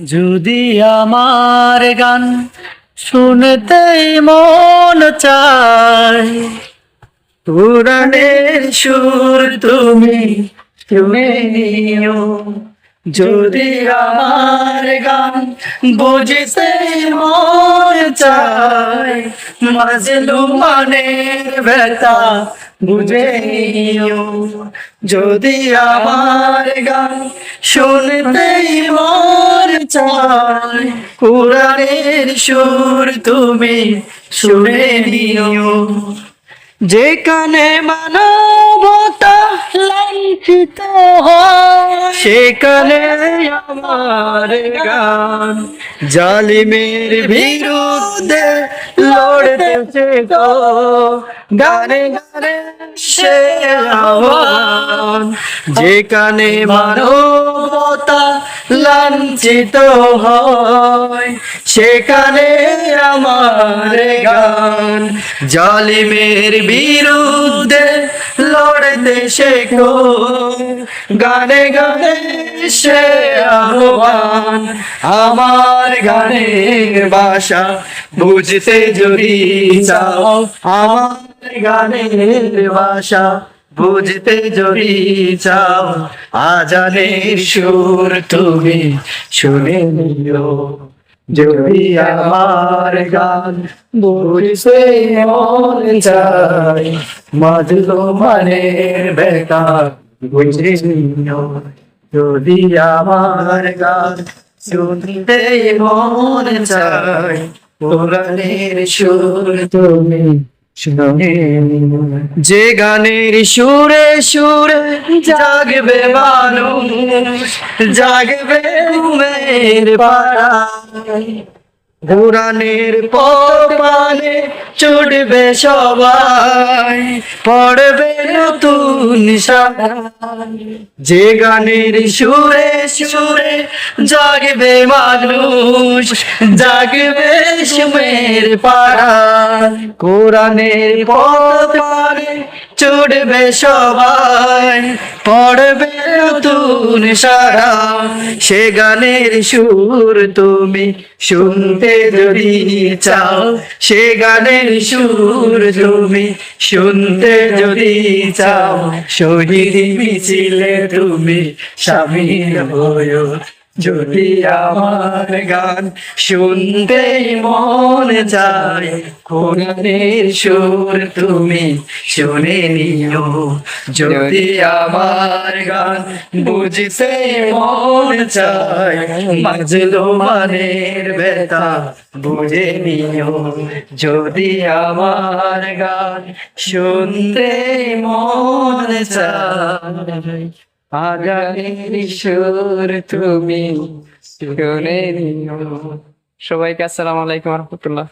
যদি আমার গান শুনতেই মন চায় পুরাণের সুর তুমি শুনে নিও। যদি আমার গান বুঝতে মন চায় মাজলু মানের ব্যথা বুঝে যদি আমার গান শুনতেই মন চায়, কোরআনের সুর তুমি শুনে নিও। যেখানে মানবতা সেখানে আমার গান। জালিমের বিরুদ্ধে লড়তেছে তো গানে গানে সে আহ্বান। যেখানে মানবতা লাঞ্ছিত হয়, সেখানে আমার গান। জালিমের বিরুদ্ধে লড়তে শেখো, গানে গানে সে আহ্বান। আমার গানের বাসা বুঝতে যদি চাও, আমার গানের বাসা বুঝতে যদি চাও, আজানের সুর তুমি শুনে নিও। যদি আমার গান বুঝতে মন চাই মজলো মানে বেকার বুঝে যদি আমার গান শুনতে মন চাই পুরাণের সুর তুমি। যে গানের সুরে সুরে জাগবে মানুষ, জাগবে ঘুমের পাড়ায় পুরাণের পানে চড়বে সবাই, পড়বে নতুন সারাই। যে গানের সুরে সুরে জাগবে মানুষ, জাগবে সুমের পাড়া। কোরআনের পানে চড়বে সবাই, পড়বে নতুন সারা। সে গানের সুর তুমি শুনতে যদি চাও, সে গানের সুর তুমি শুনতে যদি চাও, শহীদ মিছিলে তুমি সামিল হয়েও যদি আমার গান শুনতে মন চায় কোরআনের সুর তুমি শুনে নিও। যদি আমার গান বুঝতে মন চায় মাজলো মানের ব্যথা বুঝে নিও। যদি আমার গান শুনতে মন চায় সুর তুমি সবাইকে আসসালামু আলাইকুম রহমতুল্লাহ।